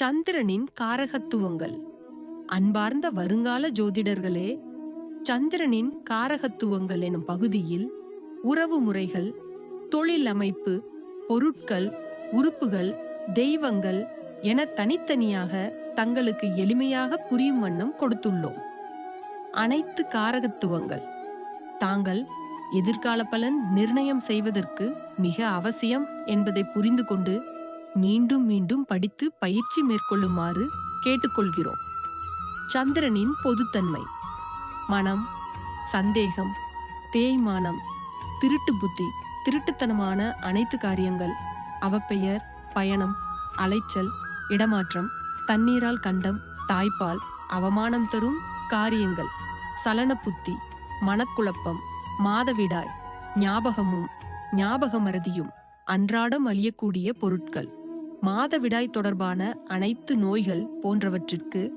சந்திரனின் காரகத்துவங்கள். அன்பார்ந்த வருங்கால ஜோதிடர்களே சந்திரனின் காரகத்துவங்கள் எனும் பகுதியில் உறவு முறைகள் தொழில் அமைப்பு பொருட்கள் உறுப்புகள் தெய்வங்கள் என தனித்தனியாக தங்களுக்கு எளிமையாக புரியும் வண்ணம் கொடுத்துள்ளோம். அனைத்து காரகத்துவங்கள். தாங்கள் எதிர்கால பலன் நிர்ணயம் செய்வதற்கு மிக அவசியம் என்பதை புரிந்து கொண்டு மீண்டும் மீண்டும் படித்து பயிற்சி மேற்கொள்ளுமாறு கேட்டுக்கொள்கிறோம். சந்திரனின் பொதுத்தன்மை. மனம் சந்தேகம் தேய்மானம் திருட்டு புத்தி திருட்டுத்தனமான அனைத்து காரியங்கள். அவப்பெயர் பயணம் அலைச்சல் இடமாற்றம் தண்ணீரால் கண்டம் தாய்ப்பால் அவமானம் தரும் காரியங்கள். சலன புத்தி மனக்குழப்பம் மாதவிடாய் ஞாபகமும் ஞாபக மறதியும் அன்றாடம் அழியக்கூடிய பொருட்கள். மாதவிடாய் தொடர்பான அனைத்து நோய்கள் போன்றவற்றிற்கு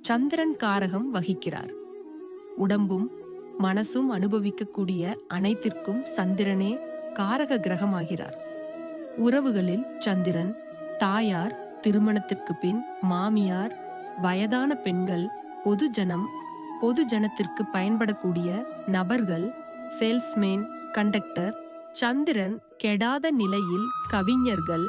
சந்திரன் காரகம் வகிக்கிறார். உடம்பும் மனசும் அனுபவிக்கக்கூடிய அனைத்திற்கும் சந்திரனே காரக கிரகமாகிறார். உறவுகளில் சந்திரன் தாயார் திருமணத்திற்கு பின் மாமியார் வயதான பெண்கள் பொதுஜனம் பொதுஜனத்திற்கு பயன்படக்கூடிய நபர்கள் சேல்ஸ்மேன் கண்டக்டர் சந்திரன் கெடாத நிலையில் கவிஞர்கள்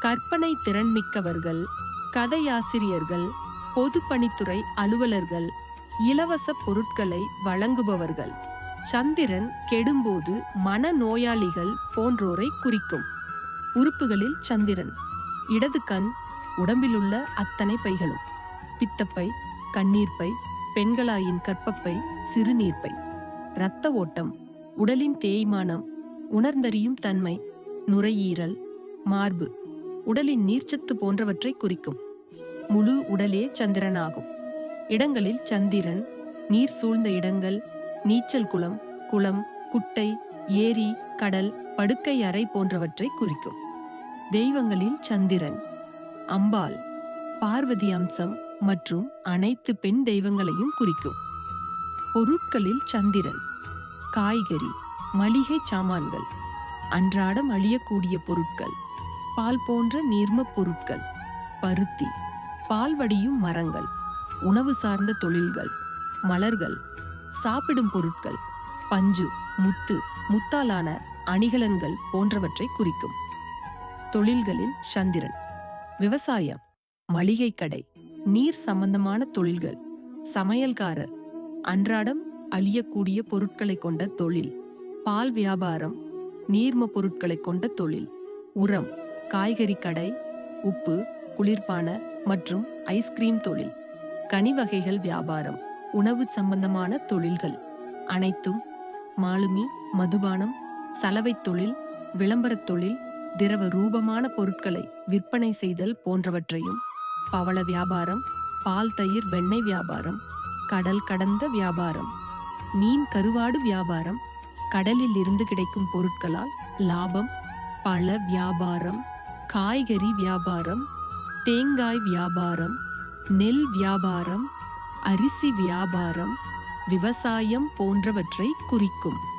கற்பனை திறன் மிக்கவர்கள் கதையாசிரியர்கள் பொதுப்பணித்துறை அலுவலர்கள் இலவச பொருட்களை வழங்குபவர்கள். சந்திரன் கெடும்போது மனநோயாளிகள் போன்றோரை குறிக்கும். உறுப்புகளில் சந்திரன் இடது கண் உடம்பிலுள்ள அத்தனை பைகளும். பித்தப்பை கண்ணீர்ப்பை பெண்களாயின் கற்பப்பை சிறுநீர்ப்பை. இரத்த ஓட்டம் உடலின் தேய்மானம் உணர்ந்தறியும் தன்மை நுரையீரல் மார்பு. உடலின் நீர்ச்சத்து போன்றவற்றை குறிக்கும். முழு உடலே சந்திரனாகும். இடங்களில் சந்திரன் நீர் சூழ்ந்த இடங்கள் நீச்சல் குளம் குளம் குட்டை ஏரி கடல் படுக்கை அறை போன்றவற்றை குறிக்கும். தெய்வங்களில் சந்திரன் அம்பாள் பார்வதி அம்சம் மற்றும் அனைத்து பெண் தெய்வங்களையும் குறிக்கும். பொருட்களில் சந்திரன் காய்கறி மளிகை சாமான்கள் அன்றாடம் அழியக்கூடிய பொருட்கள். பால் போன்ற நீர்மப் பொருட்கள் பருத்தி பால் வடியும் மரங்கள் உணவு சார்ந்த தொழில்கள் மலர்கள் சாப்பிடும் பொருட்கள் பஞ்சு முத்து முத்தாலான அணிகலன்கள் போன்றவற்றை குறிக்கும். தொழில்களில் சந்திரன் விவசாயம் மளிகை கடை நீர் சம்பந்தமான தொழில்கள் சமையல்காரர் அன்றாடம் அழியக்கூடிய பொருட்களை கொண்ட தொழில் பால் வியாபாரம் நீர்ம பொருட்களை கொண்ட தொழில் உரம் காய்கறி கடை உப்பு குளிர்பான மற்றும் ஐஸ்கிரீம் தொழில் கனி வகைகள் வியாபாரம் உணவு சம்பந்தமான தொழில்கள் அனைத்தும் மாலுமி மதுபானம் சலவைத் தொழில் விளம்பரத் தொழில் திரவ ரூபமான பொருட்களை விற்பனை செய்தல் போன்றவற்றையும் பவள வியாபாரம் பால் தயிர் வெண்ணெய் வியாபாரம் கடல் கடந்த வியாபாரம் மீன் கருவாடு வியாபாரம் கடலில் இருந்து கிடைக்கும் பொருட்களால் லாபம் பல வியாபாரம். காய்கறி வியாபாரம் தேங்காய் வியாபாரம் நெல் வியாபாரம் அரிசி வியாபாரம் விவசாயம் போன்றவற்றை குறிக்கும்.